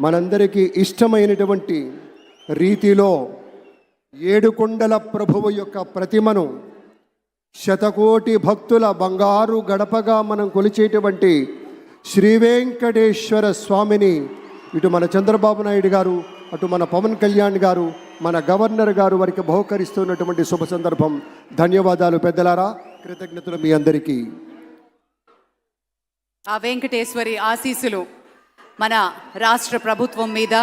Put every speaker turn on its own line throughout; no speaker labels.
మనందరికీ ఇష్టమైనటువంటి రీతిలో ఏడుకొండల ప్రభువు యొక్క ప్రతిమను శతకోటి భక్తుల బంగారు గడపగా మనం కొలిచేటువంటి శ్రీ వెంకటేశ్వర స్వామిని ఇటు మన చంద్రబాబు నాయుడు గారు అటు మన పవన్ కళ్యాణ్ గారు మన గవర్నర్ గారు వారికి బహుకరిస్తున్నటువంటి శుభ సందర్భం. ధన్యవాదాలు పెద్దలారా. కృతజ్ఞతలు మీ అందరికీ.
ఆ వెంకటేశ్వరి ఆశీస్సులు. మన రాష్ట్ర ప్రభుత్వం మీద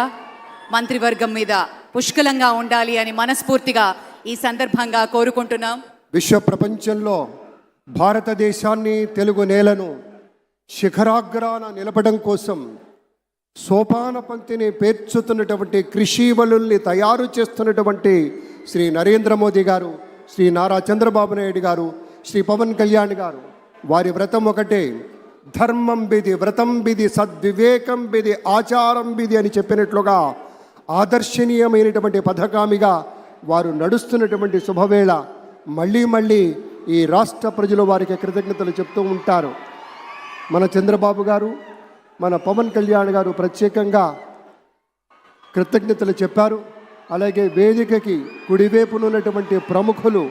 మంత్రివర్గం మీద పుష్కలంగా ఉండాలి అని మనస్ఫూర్తిగా ఈ సందర్భంగా కోరుకుంటున్నాం.
విశ్వ ప్రపంచంలో భారతదేశాన్ని తెలుగు నేలను శిఖరాగ్రాన నిలపడం కోసం సోపాన పంక్తిని పేర్చుతున్నటువంటి కృషి వలుల్ని తయారు చేస్తున్నటువంటి శ్రీ నరేంద్ర మోదీ గారు శ్రీ నారా చంద్రబాబు నాయుడు గారు శ్రీ పవన్ కళ్యాణ్ గారు. వారి వ్రతం ఒకటే. ధర్మం బిది వ్రతం బిది సద్వివేకం బిది ఆచారం బిది అని చెప్పినట్లుగా ఆదర్శనీయమైనటువంటి పథకామిగా వారు నడుస్తున్నటువంటి శుభవేళ మళ్ళీ మళ్ళీ ఈ రాష్ట్ర ప్రజలు వారికి కృతజ్ఞతలు చెప్తూ ఉంటారు. మన చంద్రబాబు గారు మన పవన్ కళ్యాణ్ గారు ప్రత్యేకంగా కృతజ్ఞతలు చెప్పారు. అలాగే వేదికకి కుడివైపునున్నటువంటి ప్రముఖులు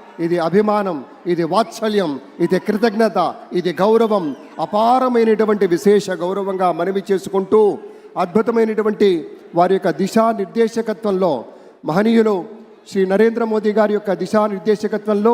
ఇది అభిమానం ఇది వాత్సల్యం ఇది కృతజ్ఞత ఇది గౌరవం. అపారమైనటువంటి విశేష గౌరవంగా మనవి చేసుకుంటూ అద్భుతమైనటువంటి వారి యొక్క దిశానిర్దేశకత్వంలో మహనీయులు శ్రీ నరేంద్ర మోదీ గారి యొక్క దిశానిర్దేశకత్వంలో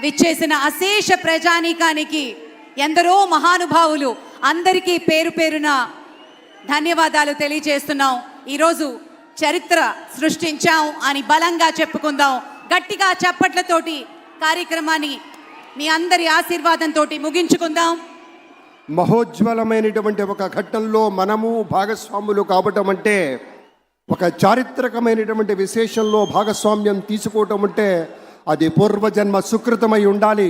విచ్చేసిన అశేష ప్రజానీకానికి ఎందరో మహానుభావులు అందరికీ పేరు పేరున ధన్యవాదాలు తెలియజేస్తున్నాం. ఈరోజు చరిత్ర సృష్టించాం అని బలంగా చెప్పుకుందాం. గట్టిగా చప్పట్లతోటి కార్యక్రమాన్ని మీ అందరి ఆశీర్వాదంతో ముగించుకుందాం.
మహోజ్వలమైనటువంటి ఒక ఘట్టంలో మనము భాగస్వాములు కావటం అంటే ఒక చారిత్రకమైనటువంటి విశేషంలో భాగస్వామ్యం తీసుకోవటం అంటే అది పూర్వజన్మ సుకృతమై ఉండాలి.